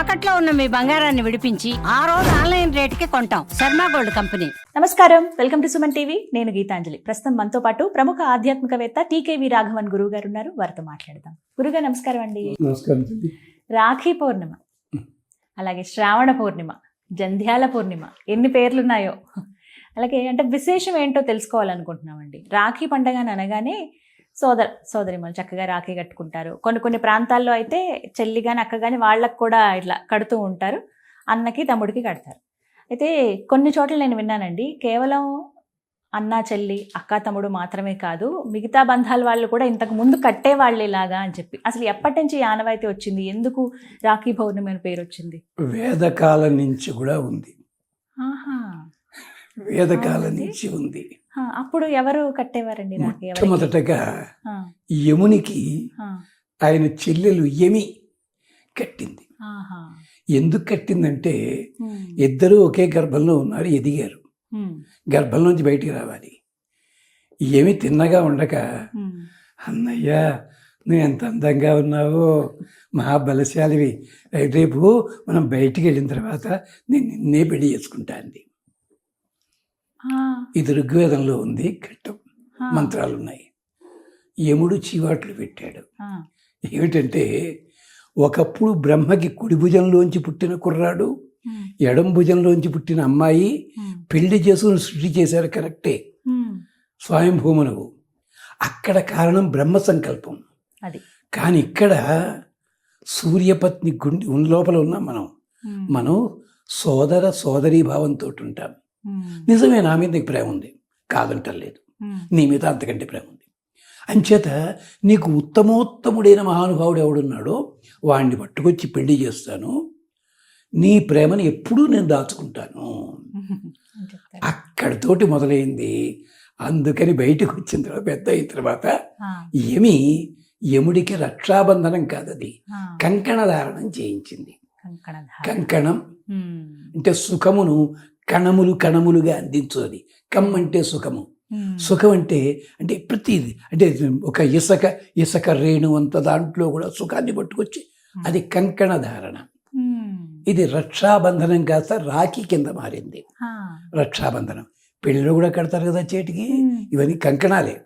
తాకట్లో ఉన్న మీ బంగారాన్ని విడిపించి ఆ రోజు ఆన్లైన్ రేటుకి కొంటాం. Sharma gold company. నమస్కారం. Welcome to Suman TV. నేను గీతాంజలి. ప్రస్తుతం మనతో పాటు ప్రముఖ ఆధ్యాత్మికవేత్త టీకేవి రాఘవన్ గురువు గారు ఉన్నారు వారితో మాట్లాడదాం. గురుగారు నమస్కారం అండి. నమస్కారం రాఖీ పౌర్ణిమ. అలాగే శ్రావణ పౌర్ణిమ. జంధ్యాల పూర్ణిమ. ఎన్ని పేర్లున్నాయో. అలాగే అంటే విశేషం ఏంటో తెలుసుకోవాలనుకుంటున్నామండి. రాఖీ పండగ అని అనగానే సోదర సోదరిమలు చక్కగా రాఖీ కట్టుకుంటారు. కొన్ని కొన్ని ప్రాంతాల్లో అయితే చెల్లి కానీ అక్క కానీ వాళ్ళకు కూడా ఇట్లా కడుతూ ఉంటారు. అన్నకి తమ్ముడికి కడతారు. అయితే కొన్ని చోట్ల నేను విన్నానండి కేవలం అన్న చెల్లి అక్క తమ్ముడు మాత్రమే కాదు మిగతా బంధాల వాళ్ళు కూడా ఇంతకు ముందు కట్టేవాళ్ళు ఇలాగా అని చెప్పి. అసలు ఎప్పటి నుంచి ఆనవాయితీ వచ్చింది? ఎందుకు రాఖీ పౌర్ణమి అని పేరు వచ్చింది వేదకాలం నుంచి కూడా ఉంది. ఆహా! వేదకాలం. నుంచి ఉంది అప్పుడు ఎవరు కట్టేవారండి? మొట్టమొదటగా యమునికి ఆయన చెల్లెలు యమి కట్టింది. ఎందుకు కట్టిందంటే ఇద్దరూ ఒకే గర్భంలో ఉన్నారు ఎదిగారు. ఉమ్, గర్భంలోంచి బయటికి రావాలి. యమి తిన్నగా ఉండక. అన్నయ్య నువ్వు ఎంత అందంగా ఉన్నావో మహాబలశాలివి. రేపు మనం బయటికి వెళ్ళిన తర్వాత నేను నిన్నే పెళ్ళి చేసుకుంటా అంది. ఇది ఋగ్వేదంలో ఉంది ఘట్టం. మంత్రాలు ఉన్నాయి యముడు చీవాట్లు పెట్టాడు. ఏమిటంటే ఒకప్పుడు బ్రహ్మకి కుడి భుజంలోంచి పుట్టిన కుర్రాడు ఎడం భుజంలోంచి పుట్టిన అమ్మాయి పెళ్ళి చేసుకుని సృష్టి చేశారు కరెక్టే. స్వయంభూమనువు. అక్కడ కారణం బ్రహ్మ సంకల్పం. కానీ ఇక్కడ సూర్యపత్ని గుండె ఉన్న లోపల ఉన్నాం మనం. మనం సోదర సోదరీ భావంతో ఉంటాం. నిజమే నా మీద నీకు ప్రేమ ఉంది. కాదంటలేదు. నీ మీద అంతకంటే ప్రేమ ఉంది. అంచేత నీకు ఉత్తమోత్తముడైన మహానుభావుడు ఎవడున్నాడో వాడిని పట్టుకొచ్చి పెళ్ళి చేస్తాను. నీ ప్రేమను ఎప్పుడూ నేను దాచుకుంటాను. అక్కడితోటి మొదలైంది. అందుకని బయటకు వచ్చిన తర్వాత పెద్ద అయిన తర్వాత యమి యముడికి రక్షాబంధనం కాదది ఆ, కంకణ ధారణం చేయించింది. కంకణం అంటే సుఖమును కణములు కణములుగా అందించుది కమ్ అంటే సుఖము. సుఖం అంటే అంటే ప్రతిది. అంటే ఒక ఇసక ఇసక రేణు అంత దాంట్లో కూడా సుఖాన్ని పట్టుకొచ్చి అది కంకణ ధారణ. ఇది రక్షాబంధనం కాస్త రాఖీ కింద మారింది. రక్షాబంధనం. పెళ్ళిలో కూడా కడతారు కదా చేటికి. ఇవన్నీ కంకణాలే.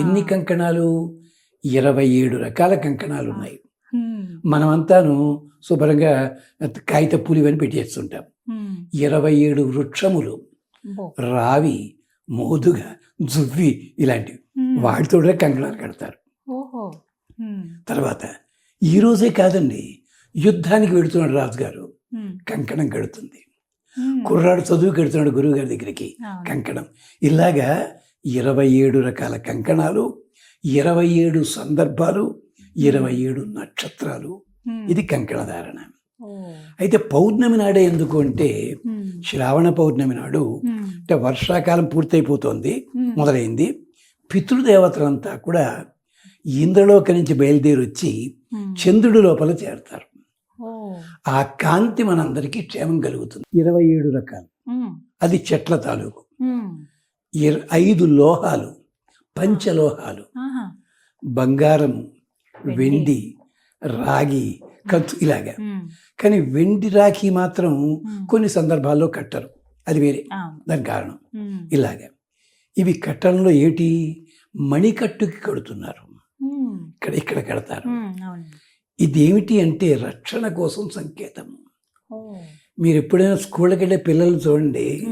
ఎన్ని కంకణాలు? ఇరవై ఏడు రకాల కంకణాలు ఉన్నాయి. మనమంతాను శుభ్రంగా కాగిత పూలు ఇవన్నీ పెట్టేస్తుంటాం. ఇరవై ఏడు వృక్షములు. రావి మోదుగ జువ్వి ఇలాంటివి. వాటితో కంకణాలు కడతారు. తర్వాత ఈ రోజే కాదండి యుద్ధానికి వెళుతున్నాడు రాజుగారు. కంకణం కడుతుంది. కుర్రాడు చదువు కడుతున్నాడు గురువు గారి దగ్గరికి. కంకణం. ఇలాగా ఇరవై ఏడు రకాల కంకణాలు ఇరవై ఏడు సందర్భాలు ఇరవై ఏడు నక్షత్రాలు. ఇది కంకణ ధారణ అయితే పౌర్ణమి నాడే ఎందుకు అంటే శ్రావణ పౌర్ణమి నాడు అంటే వర్షాకాలం పూర్తయిపోతోంది మొదలైంది. పితృదేవతలంతా కూడా ఇంద్రలోక నుంచి బయలుదేరి వచ్చి చంద్రుడి లోపల చేరతారు. ఆ కాంతి మనందరికీ క్షేమం కలుగుతుంది. ఇరవై ఏడు రకాలు. అది చెట్ల తాలూకు. ఐదు లోహాలు పంచలోహాలు వెండి. వెండి రాగి కంచు ఇలాగా. కానీ వెండి రాఖీ మాత్రం కొన్ని సందర్భాల్లో కట్టరు. అది వేరే. దాని కారణం. ఇలాగా. ఇవి కట్టడంలో ఏటి? మణికట్టుకి కడుతున్నారు. ఇక్కడ ఇక్కడ కడతారు. ఇదేమిటి అంటే రక్షణ కోసం సంకేతం. మీరు ఎప్పుడైనా స్కూల్కి వెళ్ళే పిల్లలు చూడండి.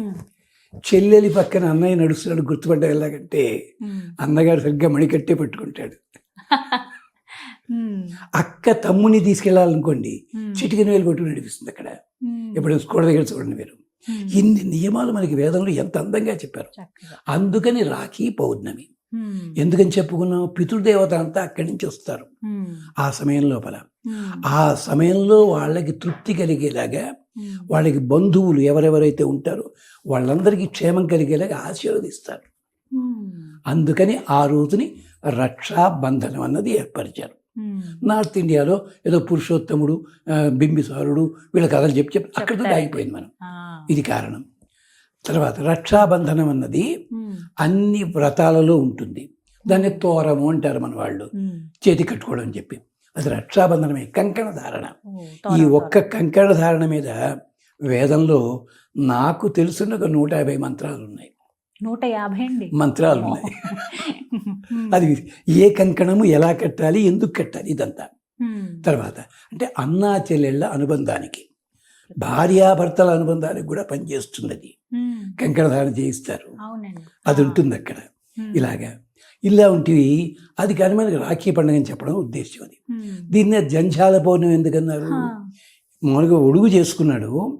చెల్లెలి పక్కన అన్నయ్య నడుస్తున్నాడు గుర్తుపడ్డా ఎలాగంటే అన్నగారు సరిగ్గా మణికట్టే పెట్టుకుంటాడు. అక్క తమ్ముని తీసుకెళ్ళాలనుకోండి ఉమ్, చిటికిన వేలు కొట్టుకుని నడిపిస్తుంది అక్కడ. ఎప్పుడైనా స్కూల్ దగ్గర చూడండి మీరు. ఇన్ని నియమాలు మనకి వేదంలో ఎంత అందంగా చెప్పారు. అందుకని రాఖీ పౌర్ణమి. ఎందుకని చెప్పుకున్నాం? పితృదేవత అంతా అక్కడి నుంచి వస్తారు. ఆ సమయం లోపల. ఆ సమయంలో వాళ్ళకి తృప్తి కలిగేలాగా వాళ్ళకి బంధువులు ఎవరెవరైతే ఉంటారో వాళ్ళందరికీ క్షేమం కలిగేలాగా ఆశీర్వదిస్తారు. అందుకని ఆ రోజుని రక్షాబంధనం అన్నది ఏర్పరిచారు. నార్త్ ఇండియాలో ఏదో పురుషోత్తముడు బింబిసారుడు వీళ్ళ కథలు చెప్పి చెప్పి అక్కడితో. ఆగిపోయింది మనం. ఇది కారణం. తర్వాత రక్షాబంధనం అన్నది అన్ని వ్రతాలలో ఉంటుంది. దాన్ని తోరము అంటారు మన వాళ్ళు. చేతి కట్టుకోవడం అని చెప్పి. అది రక్షాబంధనమే కంకణ ధారణ. ఈ ఒక్క కంకణ ధారణ మీద వేదంలో నాకు తెలుసున్న ఒక నూట యాభై మంత్రాలు ఉన్నాయి. నూట యాభై అండి. మంత్రాలు ఉన్నాయి. అది ఏ కంకణము ఎలా కట్టాలి ఎందుకు కట్టాలి ఇదంతా. తర్వాత అంటే అన్నా చెల్లెళ్ళ అనుబంధానికి భార్యాభర్తల అనుబంధానికి కూడా పనిచేస్తుంది అది ఉమ్, కంకణ ధారణ చేయిస్తారు అది ఉంటుంది అక్కడ. ఇలాగా. ఇలా ఉంటివి అది కానీ మనకి రాఖీ పండుగ అని చెప్పడం ఉద్దేశం అది. దీన్నే జంఝాల పౌర్ణమి ఎందుకన్నారు? మామూలుగా ఒడుగు చేసుకున్నాడు.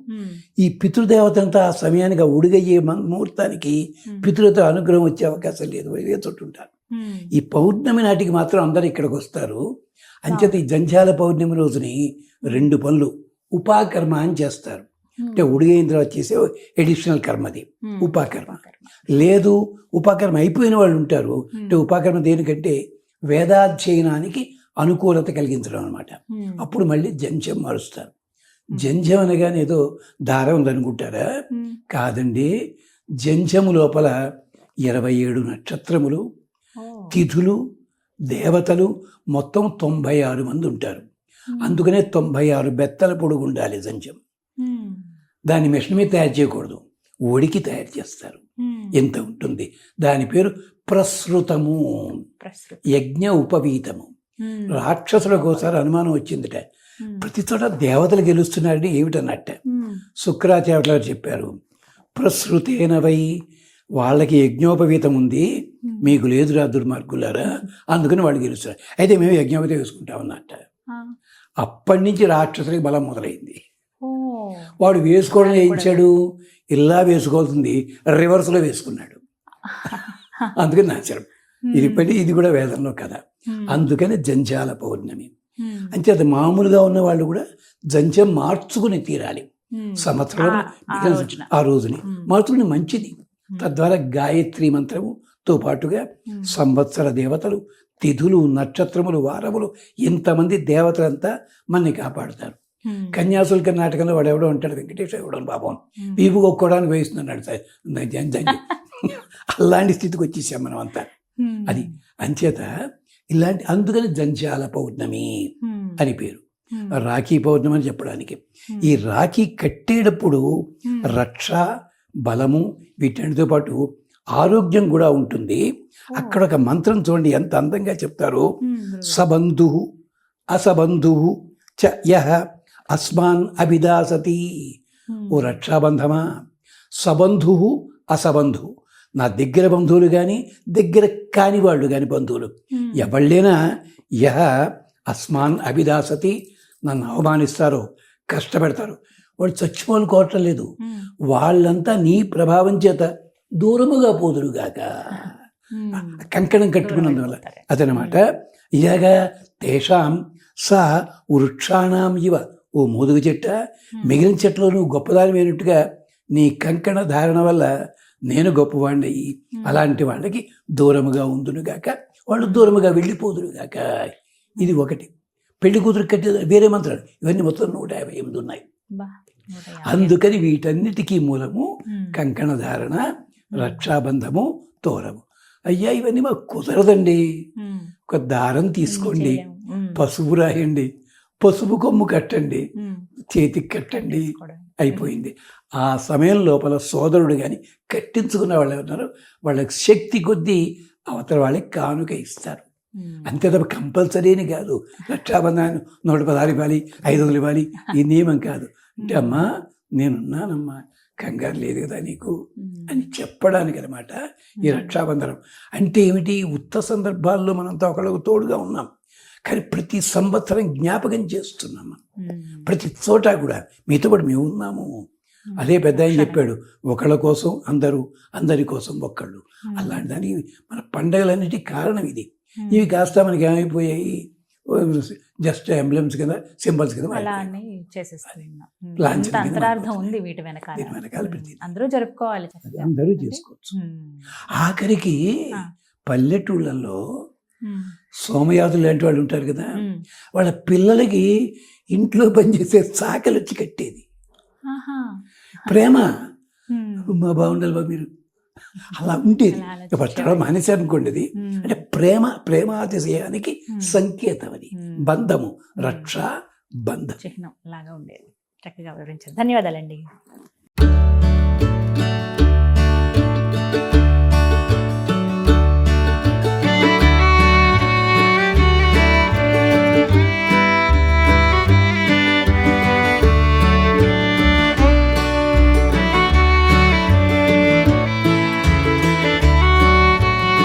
ఈ పితృదేవతంతా ఆ సమయానికి ఆ ఉడుగయ్యే మ- ముహూర్తానికి పితృదేవత అనుగ్రహం వచ్చే అవకాశం లేదు. వేరే చోటు ఉంటారు ఈ పౌర్ణమి నాటికి మాత్రం అందరు ఇక్కడికి వస్తారు. అంచేత ఈ జంఝాల పౌర్ణమి రోజుని రెండు పనులు ఉపాకర్మ అని చేస్తారు. అంటే ఉడిగైన తర్వాత చేసే ఎడిషనల్ కర్మది. ఉపాకర్మ. లేదు ఉపాకర్మ అయిపోయిన వాళ్ళు ఉంటారు. అంటే ఉపాకర్మ దేనికంటే వేదాధ్యయనానికి అనుకూలత కలిగించడం అనమాట అప్పుడు మళ్ళీ జంజం మారుస్తారు. జంజం అనగానే ఏదో దారం ఉందనుకుంటారా? కాదండి. జంజము లోపల ఇరవై ఏడు నక్షత్రములు తిథులు దేవతలు మొత్తం తొంభై ఆరు మంది ఉంటారు. అందుకనే తొంభై ఆరు బెత్తల పొడుగు ఉండాలి జంజం. దాన్ని మిషన్ మీద తయారు చేయకూడదు. ఒడికి తయారు చేస్తారు. ఎంత ఉంటుంది? దాని పేరు ప్రసృతము. యజ్ఞ ఉపవీతము. ఉమ్, రాక్షసులకు ఒకసారి అనుమానం వచ్చిందిట. ప్రతి చోట దేవతలు గెలుస్తున్నారని ఏమిటన్నట్ట. శుక్రాచార్యులు గారు చెప్పారు ప్రసృతేనవై వాళ్ళకి యజ్ఞోపవీతం ఉంది మీకు లేదురా దుర్మార్గులారా. అందుకని వాళ్ళు గెలుస్తారు అయితే మేము యజ్ఞోపవీతం వేసుకుంటామన్నట్ట ఆ, అప్పటి నుంచి రాక్షసులకి బలం మొదలైంది. వాడు వేసుకోవడం వేయించాడు ఇలా వేసుకోవాల్సింది రివర్స్లో వేసుకున్నాడు. అందుకని నాచరం ఇది పడి ఇది కూడా వేదంలో కదా అందుకని జంజాల పౌర్ణమి. అది మామూలుగా ఉన్న వాళ్ళు కూడా జంజం మార్చుకుని తీరాలి. సంవత్సరం ఆ- రోజున. మార్చుకుని మంచిది. తద్వారా గాయత్రి మంత్రముతో పాటుగా సంవత్సర దేవతలు తిథులు నక్షత్రములు వారములు ఇంతమంది దేవతలంతా మనని కాపాడుతారు. ఉమ్, కన్యాశుల్క నాటకంలో వాడు ఎవడో ఉంటాడు వెంకటేశ్వర ఎవడో పాపం. వీపు కొట్టుకోవడానికి వేస్తున్నాడు అలాంటి స్థితికి వచ్చేసాం మనం అంతా అది. అంచేత ఇలాంటి అందుకని జంజాల పౌర్ణమి అని పేరు. రాఖీ పౌర్ణమి అని చెప్పడానికి. ఈ రాఖీ కట్టేటప్పుడు రక్ష బలము వీటన్నిటితో పాటు ఆరోగ్యం కూడా ఉంటుంది. అక్కడ ఒక మంత్రం చూడండి ఎంత అందంగా చెప్తారో. సబంధు అసబంధు చ యహ అస్మాన్ అభిదాసతి. ఓ రక్షాబంధమా? సబంధు అసబంధు. నా దగ్గర బంధువులు కానీ దగ్గర కాని వాళ్ళు కానీ బంధువులు. ఎవళ్ళైనా యహ అస్మాన్ అభిదాసతి నన్ను అవమానిస్తారో కష్టపెడతారు వాడు చచ్చిపోనుకోవటం లేదు. ఉమ్, వాళ్ళంతా నీ ప్రభావం చేత దూరముగా పోదురుగాక కంకణం కట్టుకున్నందువల్ల. అదనమాట. ఇలాగా తేషాం స వృక్షాణం ఇవ ఓ మోదుగు చెట్ట. మిగిలిన చెట్లు నువ్వు గొప్పదానిమైనట్టుగా నీ కంకణ ధారణ వల్ల నేను గొప్పవాడిని. అయ్యి అలాంటి వాళ్ళకి దూరముగా ఉందునుగాక వాళ్ళు దూరముగా వెళ్ళిపోదురుగాక ఇది ఒకటి. పెళ్ళి కూతురు కట్టే వేరే మంత్రాలు. ఇవన్నీ మొత్తం నూట యాభై ఎనిమిది ఉన్నాయి. అందుకని వీటన్నిటికీ మూలము కంకణ ధారణ రక్షాబంధము తోరము. అయ్యా ఇవన్నీ మాకు కుదరదండి. ఒక దారం తీసుకోండి. పసుపు రాయండి. పసుపు కొమ్ము కట్టండి. చేతికి కట్టండి. అయిపోయింది. ఆ సమయం లోపల సోదరుడు కానీ కట్టించుకున్న వాళ్ళు ఉన్నారు వాళ్ళకి శక్తి కొద్దీ అవతల వాళ్ళకి కానుక ఇస్తారు. అంతే తప్ప కంపల్సరీ అని కాదు. రక్షాబంధాన్ని నూట పదహారు ఇవ్వాలి ఐదు వందలు ఇవ్వాలి ఈ నియమం కాదు. అంటే అమ్మా నేనున్నానమ్మా కంగారు లేదు కదా నీకు? అని చెప్పడానికి అనమాట ఈ రక్షాబంధనం. అంటే ఏమిటి? ఉత్త సందర్భాల్లో మనంతా ఒకళ్ళకు తోడుగా ఉన్నాం. కానీ ప్రతి సంవత్సరం జ్ఞాపకం చేస్తున్నాం. ప్రతి చోట కూడా మీతో పాటు మేము ఉన్నాము. అదే పెద్ద ఆయన చెప్పాడు ఒకళ్ళ కోసం అందరూ అందరి కోసం ఒక్కళ్ళు. అలాంటి దానికి మన పండగలన్నిటి కారణం ఇది. ఇవి కాస్త మనకి ఏమైపోయాయి? జస్ట్ ఎంబ్లమ్స్ కింద సింబల్స్ కింద. అని అంతరార్థం. ఉంది వీటి వెనకాల. అందరూ జరుపుకోవాలి. అందరూ చేసుకోవచ్చు. ఆఖరికి ఆ. సోమయాదులు లాంటి వాళ్ళు ఉంటారు కదా వాళ్ళ పిల్లలకి ఇంట్లో పనిచేసే చాకలు వచ్చి కట్టేది. ప్రేమ. మా బాగుండాలి బాబు మీరు. అలా ఉండేది. తర్వాత మానేశారు అనుకోండి. అంటే ప్రేమ ప్రేమాతిశయానికి. సంకేతం అది. బంధము రక్ష బంధం. చిహ్నం లాగా ఉండేది. చక్కగా వివరించారు. ధన్యవాదాలండి.